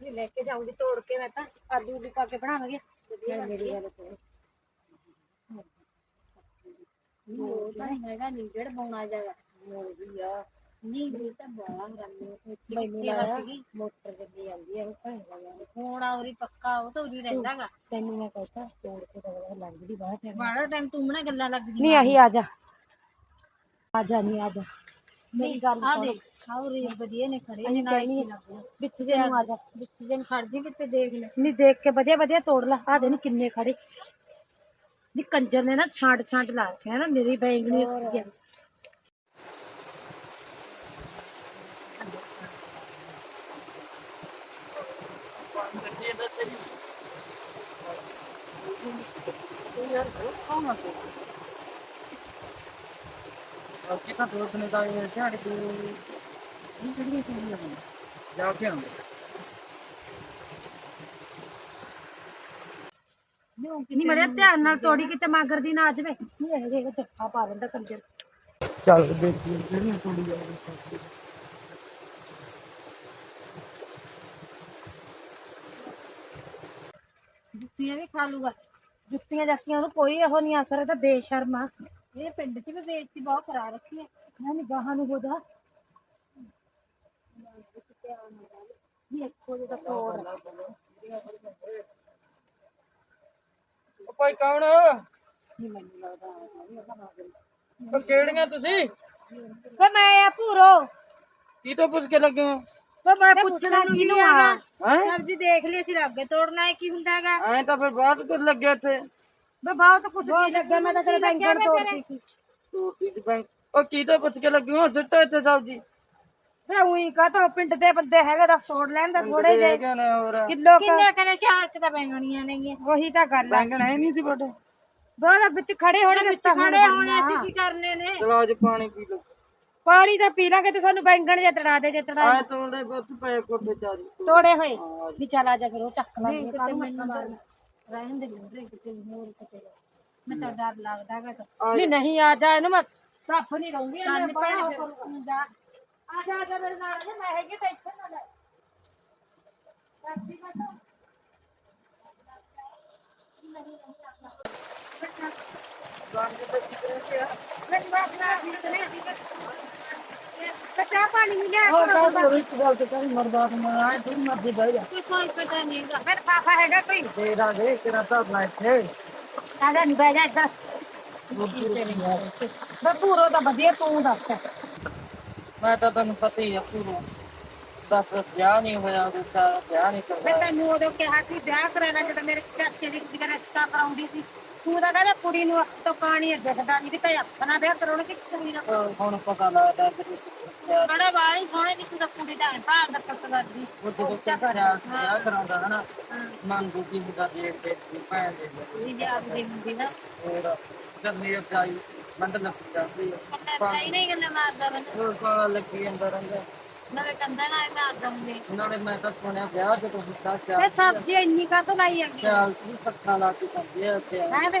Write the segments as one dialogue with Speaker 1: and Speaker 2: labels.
Speaker 1: ਨਹੀਂ ਲੈ ਕੇ ਜਾਊਂਗੀ ਤੋੜ ਕੇ ਮੈਂ ਤਾਂ ਆਲੂ ਉਲੀ ਪਾ ਕੇ ਬਣਾਵਾਂਗੇ। ਵਧੀਆ ਮੇਰੀ ਗੱਲ ਸੁਣ ਉਹ ਤਾਂ ਹੈਗਾ ਨਹੀਂ ਜਿਹੜਾ ਬੋਣਾ ਜਾਗਾ ਮੋੜੀ ਆ। ਨਹੀਂ ਵੀ ਤਾਂ ਬੜਾ ਰੰਨੇ ਮੈਨੂੰ ਲਾਇਆ ਮੋਟਰ ਚੱਲੀ ਜਾਂਦੀ ਹੈ ਉਹ ਭੈਣਾ ਹੁਣ ਔਰੀ ਪੱਕਾ ਉਹ ਤਾਂ ਉਰੀ ਰਹਿੰਦਾਗਾ ਤੈਨੂੰ ਮੈਂ ਕਹਤਾ ਤੋੜ ਕੇ ਤਾਂ ਲੱਗਦੀ ਬਾਹਰ ਤੇ ਬੜਾ ਟਾਈਮ ਤੂੰ ਮਣਾ ਗੱਲਾਂ ਲੱਗਦੀ
Speaker 2: ਨਹੀਂ ਆਹੀ ਆ ਜਾ। ਆ ਜਾ ਨਹੀਂ ਆ ਜਾ।
Speaker 1: ਮੇਰੀ ਗੱਲ ਆ ਦੇਖ ਔਰੀ ਵਧੀਆ ਨੇ ਖੜੇ ਨੇ ਨਾਲ ਹੀ ਲੱਗਣਾ
Speaker 2: ਵਿੱਚ ਜੇ ਨੂੰ ਆ ਜਾ।
Speaker 1: ਵਿੱਚ ਜਨ ਖੜ ਜੀ ਕਿਤੇ ਦੇਖ ਲੈ।
Speaker 2: ਨਹੀਂ ਦੇਖ ਕੇ ਵਧੀਆ ਵਧੀਆ ਤੋੜ ਲਾ। ਆ ਦੇ ਨੀ ਕਿੰਨੇ ਖੜੇ। ਨੀ ਕੰਜਰ ਨੇ ਨਾ ਛਾਂਟ ਛਾਂਟ ਲਾ ਰੱਖਿਆ ਨਾ ਮੇਰੀ ਬੈਂਗਣੀ ਉੱਠ ਗਿਆ
Speaker 3: ਕਿਤਾ ਦੋਸਤ ਨੇ ਤਾਂ ਇਹ ਝਾੜ ਕੇ ਇਹ ਕਿਹੜੀ ਚੀਜ਼ ਹੈ ਜਾ ਕੇ ਆਉਂਦੇ
Speaker 2: ਨਹੀਂ ਮੜਿਆ ਧਿਆਨ ਨਾਲ ਤੋੜੀ ਕਿਤੇ ਮਾਗਰ ਦੀ ਨਾ ਆ ਜਾਵੇ। ਨਹੀਂ ਇਹ ਜਿਹੜਾ ਜੱਫਾ ਪਾ ਲੈਂਦਾ ਕੰਜਰ।
Speaker 3: ਚੱਲ ਦੇਖੀਏ ਕਿਹੜੀ ਕੁੜੀ ਆ
Speaker 1: ਜੁੱਤੀਆਂ ਵੀ ਖਾ ਲੂਗਾ।
Speaker 2: ਜੁੱਤੀਆਂ ਜਾਤੀਆਂ ਨੂੰ ਕੋਈ ਇਹੋ ਨਹੀਂ ਅਸਰ ਇਹਦਾ ਬੇਸ਼ਰਮ ਆ।
Speaker 1: ਇਹ ਪਿੰਡ 'ਚ ਵੀ ਬੇਇੱਜ਼ਤੀ ਬਹੁਤ ਕਰਾ ਰੱਖੀ ਹੈ
Speaker 2: ਮੈਂ ਨਿਗਾਹਾਂ ਨੂੰ ਹੋ ਜਾ ਇਹ ਇੱਕੋ ਜਿਹਾ ਤੋੜ
Speaker 3: ਉਹ ਭਾਈ ਕੌਣ? ਉਹ ਕਿਹੜੀਆਂ ਤੁਸੀਂ?
Speaker 2: ਵੇ ਮੈਂ ਆ ਭੂਰੋ।
Speaker 3: ਕੀ ਤੋਂ ਪੁੱਛ ਕੇ ਲੱਗੇ ਹੋ?
Speaker 2: ਵੇ ਮੈਂ ਪੁੱਛਣਾ ਕਿਹਨੂੰ ਆ।
Speaker 3: ਹੈ?
Speaker 1: ਸਬਜ਼ੀ ਦੇਖ ਲਈ ਅਸੀਂ ਲੱਗੇ ਤੋੜਨਾ ਹੈ ਕੀ ਹੁੰਦਾ ਹੈਗਾ?
Speaker 3: ਐਂ ਤਾਂ ਫਿਰ ਬਾਅਦ ਕੁਝ ਲੱਗੇ ਇੱਥੇ
Speaker 2: ਵੇ ਬਹੁਤ ਕੁਝ ਕੀ ਲੱਗਿਆ ਮੈਂ ਤਾਂ ਤੇਰੇ ਬੈਂਗਣ ਤੋੜਦੀ ਸੀ।
Speaker 3: ਤੋੜਦੀ ਦੀ ਬੈਂਕ ਉਹ ਕੀ ਤੋਂ ਪੁੱਛ ਕੇ ਲੱਗੇ ਹੋ? ਸਿੱਟੋ ਇੱਥੇ ਸਬਜ਼ੀ।
Speaker 2: ਵੇ ਉਹੀ ਕਾ ਤਾਂ ਪਿੰਡ ਦੇ ਬੰਦੇ ਹੈਗੇ ਦਾ ਤੋੜ ਲੈਣ ਦਾ ਥੋੜੇ ਜੇ
Speaker 3: ਹੈਗੇ ਨੇ ਹੋਰ।
Speaker 2: ਕਿਲੋ ਕ
Speaker 1: ਕਿੰਨੇ ਕਰੇ ਚਾਰ ਕਿ ਤਾਂ ਬੈਂਗਣੀਆਂ ਨੇਗੀਆਂ।
Speaker 2: ਉਹੀ ਤਾਂ ਗੱਲ ਆ।
Speaker 3: ਬੈਂਗਣ ਹੈ ਨਹੀਂ ਸੀ ਬਟੇ
Speaker 2: ਬਹੁਤਾ ਵਿੱਚ ਖੜੇ ਹੋਣੇ ਦਿੱਤਾ
Speaker 1: ਖੜੇ ਹੋਣੇ ਅਸੀਂ ਕੀ ਕਰਨੇ ਨੇ?
Speaker 3: ਚਲੋ ਅੱਜ ਪਾਣੀ ਪੀ ਲਓ।
Speaker 2: ਪਾਣੀ ਤਾਂ ਪੀ ਲਾਂਗੇ ਤੇ ਸਾਨੂੰ ਬੈਂਗਣ ਜੇ ਤੜਾ ਦੇ ਜੇ ਤੜਾ
Speaker 3: ਐ ਤੋੜੇ ਬੁੱਤ ਪਏ ਕੋਠੇ ਚਾਰੀ।
Speaker 2: ਤੋੜੇ ਹੋਏ। ਵੀ ਚੱਲ ਆ ਜਾ ਫਿਰ ਉਹ ਚੱਕ ਲਾਂਗੇ
Speaker 1: ਕਿਤੇ ਮੈਨੂੰ ਮਾਰਨਾ ਰਹਿਣ ਦੇ ਲੰਬਰੇ ਕਿਤੇ ਹੋਰ ਕਿਤੇ ਮੈਂ ਤਾਂ ਡਰ ਲੱਗਦਾ ਹੈਗਾ ਤਾਂ।
Speaker 2: ਨਹੀਂ ਨਹੀਂ ਆ ਜਾ ਇਹਨੂੰ ਮੈਂ ਸਾਫ਼ ਨਹੀਂ ਰਹੂੰਗੀ
Speaker 1: ਕੰਨ
Speaker 2: ਇਹਨੇ ਬੜਾ
Speaker 1: ਭੈਣ।
Speaker 2: ਉਹ ਕਰੂੰਗਾ ਆ ਜਾ ਆ ਜਾ ਮੇਰੇ ਨਾਲ ਆ ਜਾ, ਮੈਂ ਹੈਗੀ ਤਾਂ ਇੱਥੇ ਨਾ ਲੈ। ਰੱਖੀ ਨਾ ਤੂੰ ਮੈਨੂੰ ਬਾਤ ਨਾ ਵੀ ਤੇ ਕਚਾ ਪਾਣੀ ਨਹੀਂ ਲਿਆ
Speaker 3: ਹੋਰ ਤਾਂ ਹੋਰ ਇੱਕ ਗੱਲ ਤੇ ਕਹਿੰਦੀ ਮਰਦਾ ਤੇ ਮੈਂ ਆਏ ਤੂੰ ਮਰਦੀ ਬਹਿ ਜਾ।
Speaker 1: ਕੋਈ ਕੋਈ ਪਤਾ ਨਹੀਂ ਹੈਗਾ।
Speaker 2: ਫਿਰ ਫਾਫਾ ਹੈਗਾ ਕੋਈ?
Speaker 3: ਦੇ ਦਾਂਗੇ ਕਿਹੜਾ ਤਾਂ ਨਾ ਇੱਥੇ।
Speaker 2: ਆ ਜਾ ਨਹੀਂ ਬਹਿ ਜਾ ਇੱਧਰ। ਮੈਂ ਪੂਰੋ ਤਾਂ ਵਧੀਆ ਤੂੰ ਦੱਸ।
Speaker 3: ਮੈਂ ਤਾਂ ਤੈਨੂੰ ਪਤਾ ਹੀ ਆ ਪੂਰਾ ਦਸ ਵਿਆਹ ਨਹੀਂ ਹੋਇਆ ਦੂਜਾ ਵਿਆਹ ਨਹੀਂ
Speaker 2: ਮੈਂ
Speaker 3: ਕਰਦਾ
Speaker 2: ਤੈਨੂੰ ਉਦੋਂ ਕਿਹਾ ਸੀ ਵਿਆਹ ਕਰਾਣਾ ਜਦੋਂ ਮੇਰੇ ਚਾਚੇ ਦੀ ਕੁੜੀ ਦਾ ਰਿਸ਼ਤਾ ਕਰਾਉਂਦੀ ਸੀ। ਤੂੰ ਤਾਂ ਕਹਿੰਦਾ ਕੁੜੀ ਨੂੰ ਅੱਖ ਤੋਂ ਪਾਣੀ ਦਿਖਦਾ ਨਹੀਂ ਵੀ ਤਾਂ ਆਪਣਾ ਵਿਆਹ ਕਰਾਉਣਾ ਕਿ ਕੁੜੀ ਦਾ।
Speaker 3: ਉਹ ਹੁਣ ਪਤਾ ਲੱਗਦਾ
Speaker 1: ਬੜਾ ਬਾਈ ਸੋਹਣੇ ਦੀ ਤੂੰ ਕੁੜੀ ਦਾ ਭਾਰ ਦਾ ਪੱਤ ਕਰਦੀ।
Speaker 3: ਉਹ ਜਦੋਂ ਕਿਹਾ ਵਿਆਹ ਕਰਾਉਂਦਾ ਹਨਾ ਮਨ ਦੁਖੀ ਹੁੰਦਾ ਦੇਖ ਕੇ ਵੀ ਭੈਣ ਦੇ
Speaker 1: ਇਹ ਜੇ ਆਪ ਦੀ ਹੁੰਦੀ ਨਾ।
Speaker 3: ਹੋਰ ਗੱਲੀ ਜਾਈ ਮੰਡ ਲੱਗ ਜਾਂਦੀ
Speaker 1: ਨਹੀਂ ਨਹੀਂ ਗੱਲਾਂ ਮਾਰਦਾ ਮੈਨੂੰ।
Speaker 3: ਉਹ ਸਾਲਾ ਲੱਗੀ ਜਾਂਦਾ ਰਹਿੰਦਾ।
Speaker 1: ਨਾਲੇ ਕੰਦਾ ਨਾ ਇਹ ਮਾਰਦਾ ਹੁੰਦੇ
Speaker 3: ਨਾਲੇ ਮੈਂ ਤਾਂ ਸੁਣਿਆ ਵਿਆਹ ਜਦੋਂ ਹੁੰਦਾ
Speaker 2: ਮੈਂ
Speaker 3: ਚਾਹ
Speaker 2: ਸਬਜ਼ੀ ਇੰਨੀ ਕਾ ਤੋਂ ਲਾਈ ਹੈਗੀ
Speaker 3: ਚਾਲ ਕੀ ਪੱਖਾ ਲਾ ਕੇ ਕਰਦੇ ਆ ਤੇ
Speaker 2: ਹੈ ਵੇ?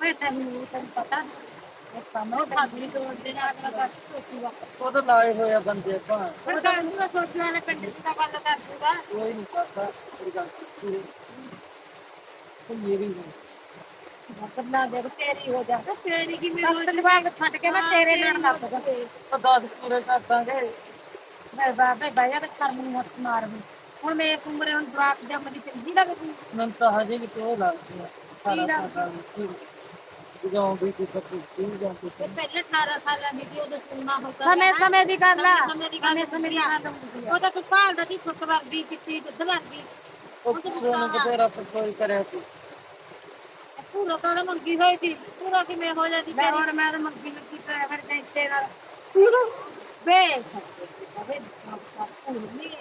Speaker 3: ਤਾਂ
Speaker 2: ਮੈਂ
Speaker 1: ਤੈਨੂੰ
Speaker 2: ਤੈਨੂੰ ਪਤਾ। ਇਹ ਕੰਮ
Speaker 1: ਭਾਬੀ ਤੋੜ ਦੇ ਨਾਲ ਕਰ ਸੋਚੀ ਵਾ
Speaker 3: ਤਾਂ ਲਾਏ ਹੋਏ ਆ ਬੰਦੇ ਭਾਂ
Speaker 1: ਪਰ ਕੱਲ ਨੂੰ ਸੋਚੂ ਵਾਲਾ ਪਿੰਡ ਚ ਤਾਂ ਗੱਲ ਕਰ ਦੂਗਾ।
Speaker 3: ਕੋਈ ਨਹੀਂ ਕਰਦਾ ਮੇਰੀ ਗੱਲ ਸੁਣ। ਉਹ ਮੇਰੀ ਨਹੀਂ
Speaker 2: ਕਰਨਾ ਦੇ ਤੇਰੀ ਹੋ ਜਾ।
Speaker 1: ਤੇਰੀ ਕੀ
Speaker 2: ਸੱਤ ਜਵਾਬ ਛੱਡ ਕੇ ਮੈਂ ਤੇਰੇ ਨਾਲ ਲੱਗ ਜਾ।
Speaker 3: ਉਹ ਦਸ ਪੂਰੇ ਕਰ ਦਾਂਗੇ
Speaker 2: ਮੈਂ ਬਾਬੇ ਬਾਇਆ ਤੇ ਸ਼ਰਮ ਨੂੰ ਹੱਥ ਮਾਰ ਵੀ। ਹੁਣ ਮੈਂ ਇਸ ਉਮਰੇ ਹੁਣ ਬਰਾਤ ਜੰਮਦੀ ਚੰਗੀ ਲੱਗਦੀ।
Speaker 3: ਮੈਨੂੰ ਤਾਂ ਹਜੇ ਵੀ ਤੇ ਉਹ ਲੱਗਦੀ ਆ। ਸਾਰਾ ਸਾਰਾ ਜਦੋਂ ਵੀ ਕੋਈ ਪੱਤੀ ਸੀ ਜਾਂ ਕੋਈ
Speaker 1: ਪਹਿਲੇ 18 ਸਾਲਾਂ ਦੀ ਸੀ ਉਦੋਂ ਸੁਣਨਾ ਹੁੰਦਾ
Speaker 2: ਸਮੇਂ ਸਮੇਂ ਦੀ ਗੱਲ ਆ।
Speaker 1: ਸਮੇਂ ਦੀ ਗੱਲ
Speaker 2: ਸਮੇਂ ਦੀ ਗੱਲ ਹੁੰਦੀ ਆ।
Speaker 1: ਉਹ ਤਾਂ ਤੂੰ ਭਾਲ ਦਾ ਸੀ ਫੁੱਟ ਵਰਦੀ ਕਿੱਤੀ ਦੁੱਧ ਵਰਦੀ
Speaker 3: ਉਹ ਕਿਤੇ ਰੱਬ ਕੋਈ ਕਰਿਆ ਸੀ।
Speaker 1: ਪੂਰਾ ਤਾਂ ਮੰਗੀ ਹੋਈ ਸੀ। ਪੂਰਾ ਕਿਵੇਂ ਹੋ ਜਾਂਦੀ
Speaker 2: ਮੈਂ ਹੋਰ ਮੈਂ ਤਾਂ ਮੰਗੀ ਲੱਗੀ ਫਿਰ ਟੈਂਟੇ ਨਾਲ। ਵੇ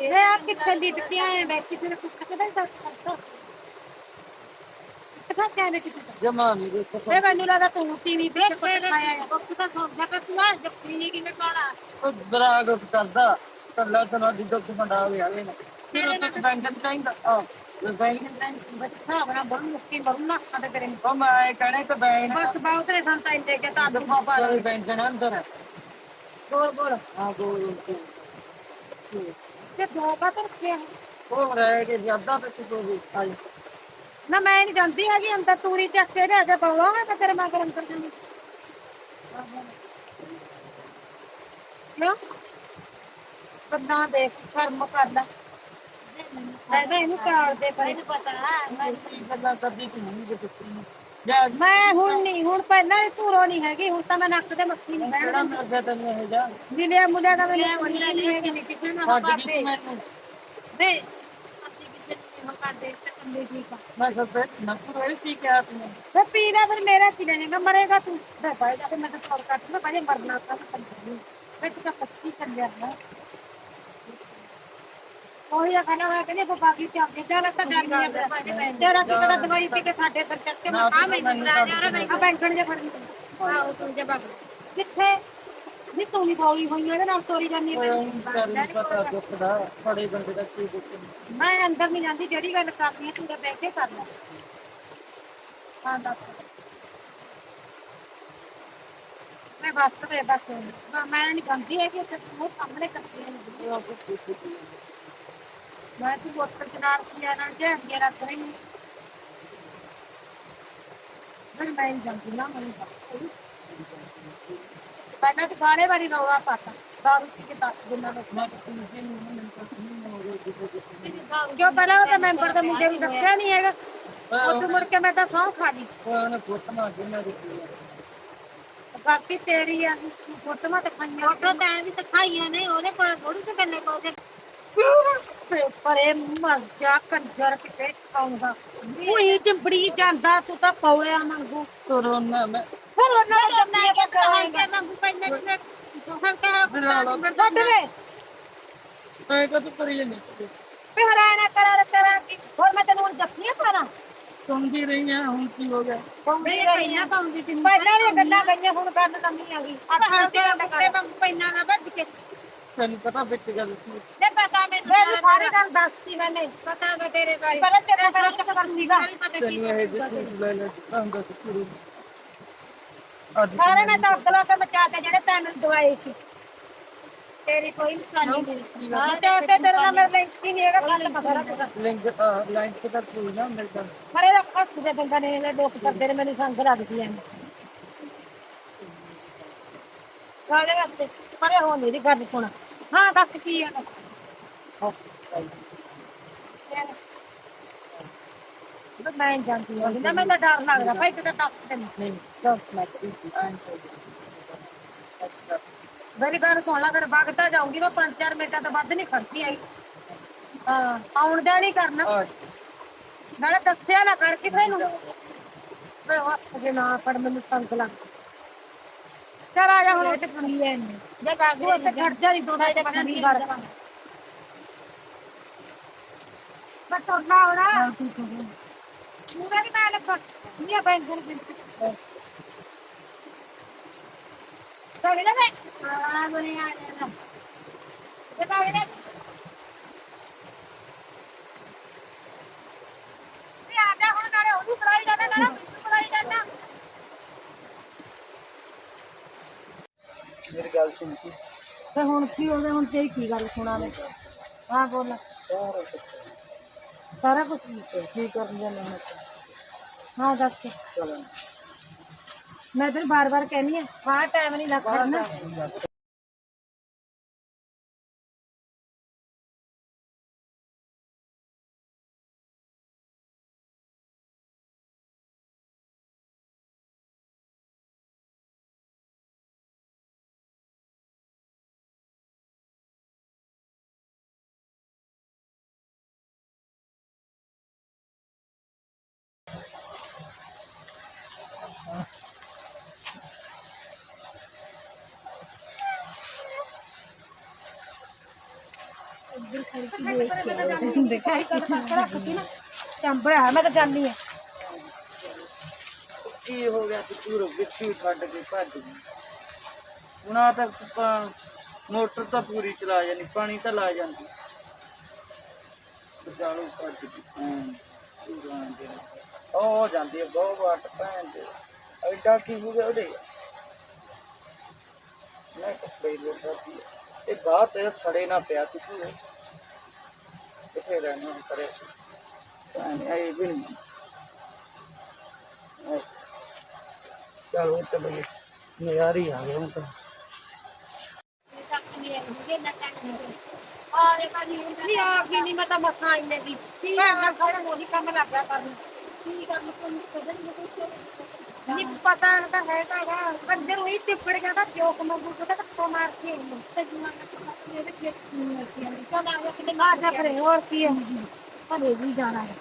Speaker 2: ਵੇ ਆ ਕਿੱਥੇ ਲਿਟ ਕੇ ਆਏ ਮੈਂ ਨੇ ਕੁੱਤਾ ਕਿਦਾਂ ਕਰਦਾ ਕਿੱਥੇ ਕਹਿੰਦੇ ਕਿੱਥੇ
Speaker 3: ਜਮਾ ਨਹੀਂ ਦੇਖੋ
Speaker 2: ਵੇ ਮੈਨੂੰ ਲੱਗਦਾ ਤੂੰ ਟੀਵੀ ਪਿੱਛੇ ਕੁੱਟ ਖਾਇਆ ਹੈ
Speaker 1: ਬੱਕੂ ਤਾਂ ਸੌਂਦਾ ਪਿਆ ਤੂੰ ਆ ਜੱਫੀ ਨਹੀਂ ਕਿਵੇਂ ਪਾਉਣਾ।
Speaker 3: ਉਹ ਬਰਾਗ ਕਰਦਾ। ਕੱਲਾ ਤਨਾ ਦੀ ਦੁੱਖ ਮੰਡਾ ਹੋਇਆ ਵੇ ਨਾ। ਫਿਰ ਉਹ ਤੱਕ ਬੈਂਕ ਚਾਹੀਦਾ। ਆ ਬੈਂਕ
Speaker 2: ਬੱਚਾ ਬਣਾ ਬਣ ਮੁੱਕੀ ਮਰੂ ਨਾ ਸਾਡੇ ਤੇਰੇ
Speaker 3: ਉਹ ਮੈਂ ਕਹਣੇ ਤੇ ਬੈਂਕ
Speaker 2: ਬਸ ਬਹੁਤ ਨੇ ਸੰਤਾਂ ਇੰਦੇ ਕੇ ਤਾਂ ਦੁੱਖਾ ਪਾ
Speaker 3: ਵਾਲੇ ਬੈਂਕ ਨਾ ਅੰਦਰ। ਹੈ
Speaker 2: ਬੋਲ। ਬੋਲ
Speaker 3: ਆ ਦੋ
Speaker 2: ਤੇ ਦੋ ਕਾ ਤਰ ਕੇ
Speaker 3: ਉਹ ਰਹਿ ਕੇ ਜ਼ਿਆਦਾ ਤੇ ਤੂੰ ਵੀ। ਆਈ।
Speaker 2: ਨਾ ਮੈਂ ਨਹੀਂ ਜਾਂਦੀ ਹੈਗੀ ਅੰਦਰ ਤੂਰੀ ਚੱਕ ਕੇ ਲਿਆ ਕੇ ਪਾਉਣਾ ਮੈਂ ਤੇਰੇ ਮਗਰ ਅੰਦਰ ਜਾਂਦੀ ਕਿਉਂ? ਬੰਦਾ ਦੇਖ ਸ਼ਰਮ ਕਰ ਲੈ। ਮੈਂ ਤਾਂ ਇਹਨੂੰ ਕਾਲ ਦੇ ਪਰ
Speaker 1: ਮੈਨੂੰ ਪਤਾ ਮੈਂ
Speaker 3: ਕੀ ਗੱਲਾਂ ਕਰਦੀ ਤੂੰ ਨਹੀਂ ਜੇ ਜਾ
Speaker 2: ਮੈਂ ਹੁਣ ਨਹੀਂ ਹੁਣ ਪਹਿਲਾਂ ਹੀ ਧੂਰੋ ਨਹੀਂ ਹੈਗੀ ਹੁਣ ਤਾਂ ਮੈਂ ਨੱਕ ਤੇ ਮੱਖੀ ਨਹੀਂ
Speaker 3: ਮਿਲ ਗਿਆ ਤੈਨੂੰ ਇਹ ਜਾ
Speaker 2: ਮਿਲਿਆ ਮੁੰਡਿਆ ਦਾ ਮੈਨੂੰ
Speaker 1: ਮੁੰਡਾ
Speaker 2: ਨਹੀਂ
Speaker 1: ਨਹੀਂ
Speaker 2: ਹੈਗੀ
Speaker 1: ਕਿਸੇ ਨੂੰ
Speaker 3: ਛੱਡ
Speaker 1: ਕਰਦੇ ਵੇ ਅਸੀਂ ਕਿਸੇ ਨੂੰ ਨਹੀਂ ਕਰਦੇ ਤੇ ਕੰਦੇ ਠੀਕ ਆ
Speaker 3: ਮੈਂ ਸਭ ਤੇ ਨਕੂ ਇਹ ਕੀ ਕਿਹਾ ਤੂੰ
Speaker 2: ਤੇ ਪੀਣਾ ਫਿਰ ਮੇਰਾ ਕੀ ਲੈਣੇਗਾ ਮਰੇਗਾ ਤੂੰ ਤੇ ਭਾਈ ਜਾ ਕੇ ਮੈਂ ਤਾਂ ਫੋਨ ਕੱਟ ਮੈਂ ਭਾਈ ਮਰਨਾ ਤਾਂ ਮੈਂ ਕੰਦੀ ਮੈਂ ਤੂੰ ਤਾਂ ਸੱਚੀ ਕਰ ਲਿਆ ਨਾ ਕੋਈ ਨਾ ਖਾਣਾ ਹੋਇਆ ਕਹਿੰਦੇ ਬਾਬਾ ਕੀ ਚਾਹ ਕੇ ਚੱਲ ਤਾਂ ਜਾਣੀ ਹੈ ਤੇਰਾ ਕੀ ਕਿਹੜਾ ਦਵਾਈ ਪੀ ਕੇ ਸਾਡੇ ਪਰ ਚੱਕ ਕੇ
Speaker 3: ਨਾ
Speaker 2: ਆ
Speaker 3: ਤੂੰ ਮੈਨੂੰ ਕੱਢ ਦੇ।
Speaker 2: ਆ ਬੈਂਕਣ ਜੇ ਫੜ
Speaker 1: ਆਓ ਤੂੰ ਜੇ ਬਾਬਾ
Speaker 2: ਕਿੱਥੇ ਨਹੀਂ ਬੋਲੀ ਹੋਈ ਇਹਦੇ ਨਾਲ ਸੋਰੀ ਜਾਂਦੀ ਹੈ
Speaker 3: ਉਹਨੂੰ ਵਿਚਾਰੀ ਨੂੰ ਪਤਾ ਦੁੱਖ ਦਾ ਬੜੇ ਬੰਦੇ ਦਾ ਕੀ ਦੁੱਖ।
Speaker 2: ਮੈਂ ਅੰਦਰ ਨਹੀਂ ਜਾਂਦੀ ਜਿਹੜੀ ਗੱਲ ਕਰਨੀ ਹੈ ਤੂੰ ਤਾਂ ਬੈਠ ਕਰ ਲੈ। ਹਾਂ ਦੱਸ। ਮੈਂ ਬਸ ਵੇ ਬਸ ਮੈਂ- ਨਹੀਂ ਜਾਂਦੀ ਹੈ ਕਿ ਉੱਥੇ ਤੂੰ ਸਾਹਮਣੇ ਕਰਦੀ ਹੈ
Speaker 3: ਉਹ।
Speaker 2: ਮੈਂ ਤੂੰ ਬੋਤਲ ਚ ਨਾਲ ਕੀਆ ਨਾਲ ਜੇ ਰੱਖ ਰਹੀ ਹਾਂ ਮੈਂ ਜਾਂਦੀ ਨਾ ਮੈਨੂੰ ਦੱਸ ਪਹਿਲਾਂ ਤਾਂ ਗਾਣੇ ਵਾਲੀ ਰੌਲਾ ਪਾਤਾ। ਦਾਰੂ ਪੀ ਕੇ ਦੱਸ ਦਿਨਾਂ ਨੂੰ
Speaker 3: ਮੈਂ ਜੀ ਨੂੰ ਮੈਨੂੰ ਤਾਂ ਨਹੀਂ ਹੋ ਗਿਆ ਕਿਤੇ ਕਿਤੇ
Speaker 2: ਕਿਉਂ ਪਹਿਲਾਂ ਉਹ ਤਾਂ ਮੈਂਬਰ ਦੇ ਮੁੰਡੇ ਨੂੰ ਦੱਸਿਆ ਨਹੀਂ ਹੈਗਾ? ਉੱਥੇ ਮੁੜ ਕੇ ਮੈਂ ਤਾਂ ਸੌਂ ਖਾ ਲਈ।
Speaker 3: ਉਹਨੇ ਕੇ ਮੈਂ ਦਿੱਤੀ
Speaker 2: ਬਾਕੀ ਤੇਰੀ ਆ ਤੂੰ ਫੋਟੋਆਂ ਤੇ ਖਾਈਆਂ
Speaker 1: ਫੋਟੋ ਤਾਂ ਵੀ ਦਿਖਾਈਆਂ ਨੇ ਉਹਦੇ ਕੋਲ ਥੋੜੀ ਜਿਹੀ ਗੱਲੇ ਕੋਲ
Speaker 2: ਪਰੇ ਮਰ ਜਾ ਕੰਜਰ ਕਿਤੇ ਖਾਉਂਦਾ ਉਹੀ ਚੰਬੜੀ ਜਾਂਦਾ ਤੂੰ ਤਾਂ ਪੌੜਿਆ ਮੰਗੂ
Speaker 3: ਕਰੋਨਾ ਮੈਂ
Speaker 2: ਉਹਨਾਂ ਨੂੰ
Speaker 1: ਨਾ
Speaker 2: ਜੰਮੀ
Speaker 1: ਸਹਾਇ
Speaker 2: ਕਰਾਂਗਾ।
Speaker 1: ਕਰਨਾ
Speaker 2: ਛੱਡ ਵੇ।
Speaker 3: ਮੈਂ ਕਦੋਂ ਕਰੀ ਜਾਂਦੀ
Speaker 2: ਫਿਰ ਆਇਆ ਨਾ ਕਰਾਂ ਕਰਾਂ ਕੀ। ਹੋਰ ਮੈਂ ਤੈਨੂੰ ਹੁਣ ਜੱਫੀਆਂ ਪਾਣਾ
Speaker 3: ਸੁਣਦੀ ਰਹੀ ਆ ਹੁਣ ਕੀ ਹੋ ਗਿਆ?
Speaker 2: ਪਾਉਂਦੀ ਰਹੀ ਆ।
Speaker 1: ਪਾਉਂਦੀ ਸੀ
Speaker 2: ਪਹਿਲਾਂ ਵੀ ਗੱਲਾਂ ਗਈਆਂ ਹੁਣ ਗੱਲ ਨਵੀਂ ਆ ਗਈ।
Speaker 1: ਹਾਂ ਤੇ ਬੱਕੇ ਵਾਂਗ ਪੈਣਾ ਨਾ ਵੱਜ ਕੇ।
Speaker 3: ਤੈਨੂੰ ਪਤਾ ਵਿੱਚ ਗੱਲ ਸੀ
Speaker 1: ਤੇ ਪਤਾ ਮੈਨੂੰ
Speaker 2: ਮੈਂ ਸਾਰੀ ਗੱਲ ਦੱਸਤੀ ਮੈਨੇ।
Speaker 1: ਪਤਾ ਮੈਂ ਤੇਰੇ ਬਾਰੇ।
Speaker 2: ਪਹਿਲਾਂ ਤੇਰੇ ਨਾਲ ਚੱਕਰ ਸੀਗਾ
Speaker 3: ਤੈਨੂੰ ਇਹ ਜਿੱਥੇ ਲੈ ਲੈ ਦਿੱਤਾ ਹੁੰਦਾ ਸੀ ਸ਼ੁਰੂ
Speaker 2: ਮੈਂ ਤਾਂ ਅਗਲਾ ਤੇ ਮਚਾ ਕੇ ਜਿਹੜੇ ਤੈਨੂੰ ਦਵਾਏ ਸੀ।
Speaker 1: ਤੇਰੀ ਕੋਈ ਨਿਸ਼ਾਨੀ ਨਹੀਂ।
Speaker 2: ਤੇ ਤੇ ਤੇਰੇ ਮੇਰੇ ਲਿੰਕ ਹੀ ਨਹੀਂ ਹੈਗਾ ਕੱਲ ਮਗਰ
Speaker 3: ਲਿੰਗ ਲਾਈਨ ਤੇ ਤਾਂ ਕੋਈ ਨਾ ਮਿਲਦਾ
Speaker 2: ਮਰੇ ਦਾ ਖੱਸ ਦੇ ਬੰਦਾ ਨੇ ਇਹਨੇ ਦੁੱਖ ਕਰਦੇ ਨੇ ਮੈਨੂੰ ਸੰਗ ਲੱਗਦੀ ਐ। ਕਾਲੇ ਵਾਸਤੇ ਪਰੇ ਹੋ ਮੇਰੀ ਗੱਲ ਸੁਣ। ਹਾਂ ਦੱਸ ਕੀ ਹੈ। ਮੈਂ ਨੀ ਜਾਂਦੀ ਹਾਂ ਨਾ ਮੈਨੂੰ ਤਾਂ ਡਰ ਲੱਗਦਾ ਭਾਈ ਕਿਤੇ ਦੱਸ ਤੈਨੂੰ
Speaker 3: ਨਹੀਂ। ਸਭ ਮੈਂ ਕਰੀ ਆਂ
Speaker 2: ਮੇਰੀ ਗੱਲ ਸੁਣ ਲੈ ਫਿਰ ਵਗਦਾ ਜਾਊਂਗੀ ਮੈਂ 5-4 ਮਿੰਟਾਂ ਤੋਂ ਵੱਧ ਨਹੀਂ ਖੜਦੀ ਆਈ ਹਾਂ ਆਉਣ ਦਾ ਨਹੀਂ ਕਰਨਾ। ਨਾਲੇ ਦੱਸਿਆ ਨਾ ਕਰ ਕਿਸੇ ਨੂੰ। ਵੇ ਹੱਥ ਦੇ ਨਾ ਫੜ ਮੈਨੂੰ ਸੰਗ ਲੱਗ ਚਲ ਆ ਜਾ ਹੁਣ।
Speaker 1: ਤੇ ਕੁੜੀ ਐ ਜੇ
Speaker 2: ਤੂੰ ਇੱਥੇ ਖੜ ਜਾ ਨਹੀਂ ਦੋ ਦੇ ਪਤਾ ਨਹੀਂ ਕਰ ਬਸ ਤੁਰਨਾ ਹੋਣਾ। ਮੇਰੀ
Speaker 3: ਗੱਲ ਸੁਣ ਸੀ
Speaker 2: ਤੇ ਹੁਣ ਕੀ ਹੋ ਗਿਆ ਹੁਣ ਕੀ ਗੱਲ ਸੁਣਾ ਲੈ। ਹਾਂ ਬੋਲ।
Speaker 3: ਸਾਰਾ ਕੁਛ।
Speaker 2: ਸਾਰਾ ਕੁਝ
Speaker 3: ਕੀ ਕਰਨ ਜਾਣਾ ਮੈਂ
Speaker 2: ਹਾਂ ਦੱਸ
Speaker 3: ਚਲੋ
Speaker 2: ਮੈਂ ਤੈਨੂੰ ਬਾਰ-ਬਾਰ ਕਹਿੰਦੀ ਆ ਹਾਂ ਟਾਈਮ ਨਹੀਂ ਲੱਗਦਾ
Speaker 1: ਉਧਰ
Speaker 2: ਦੇਖਿਆ ਨਾ ਚੰਬੜਿਆ ਮੈਂ ਤਾਂ ਜਾਣੀ ਆ
Speaker 4: ਕੀ ਹੋ ਗਿਆ ਤੂੰ ਰੋ ਵਿੱਚੀ ਛੱਡ ਕੇ ਭੱਜ ਗਈ ਹੁਣ ਆ ਪਾ- ਮੋਟਰ ਤਾਂ ਪੂਰੀ ਚਲਾ ਜਾਂਦੀ ਪਾਣੀ ਤਾਂ ਲਾ ਜਾਂਦੀ ਬਚਾਲੂ ਭੱਜ ਗਈ ਹਾਂ ਪੂਰਾ ਦੇ ਉਹ ਜਾਂਦੀ ਹੈ ਬਹੁਤ ਵਾਟ ਭੈਣ ਦੇ ਐਡਾ ਕੀ ਹੋ ਗਿਆ ਉਹਦੇ ਮੈਂ ਕੱਪੜੇ ਲੋਟਾ ਇਹ ਬਾਤ ਤੇ ਸੜੇ ਨਾ ਪਿਆ ਸੀ ਪੂਰੇ ਕਿੱਥੇ ਰਹਿਣਾ ਕਰੇ ਭੈਣ ਆਈ ਵੀ ਨਹੀਂ ਚਲੋ ਤੇ ਬਈ ਨਿਆਰੀ ਆ ਗਿਆ ਹੁਣ ਤਾਂ
Speaker 2: ਨਹੀਂ ਆ ਗਈ ਨਹੀਂ ਮੈਂ ਤਾਂ ਮਸਾਂ ਇੰਨੇ ਦੀ ਭੈਣ ਦਾ ਸਾਰਾ ਉਹੀ ਕੰਮ ਲੱਗ ਗਿਆ ਕਰਨ
Speaker 1: ਕੀ ਕਰਨ ਤੁਹਾਨੂੰ ਪਤਾ ਨਹੀਂ
Speaker 2: ਪਤਾ ਤਾਂ ਹੈ ਤਾਂ ਵਾ ਅੰਦਰ ਉਹੀ ਟਿੱਪੜ ਗਿਆ ਤਾਂ ਚੋਕ ਮੰਗੂ ਤਾਂ ਧੱਕੋ ਮਾਰ ਕੇ ਉਹਨੂੰ
Speaker 1: ਤੇ ਜੁਨਾ ਮੇਰੇ ਖੇਤ ਨੂੰ ਲੱਗੀ ਜਾਂਦੀ ਜਾ ਕਿਤੇ
Speaker 2: ਹੋਰ ਕੀ ਹੈ
Speaker 1: ਹਲੇ ਵੀ ਜਾਣਾ ਹੈ।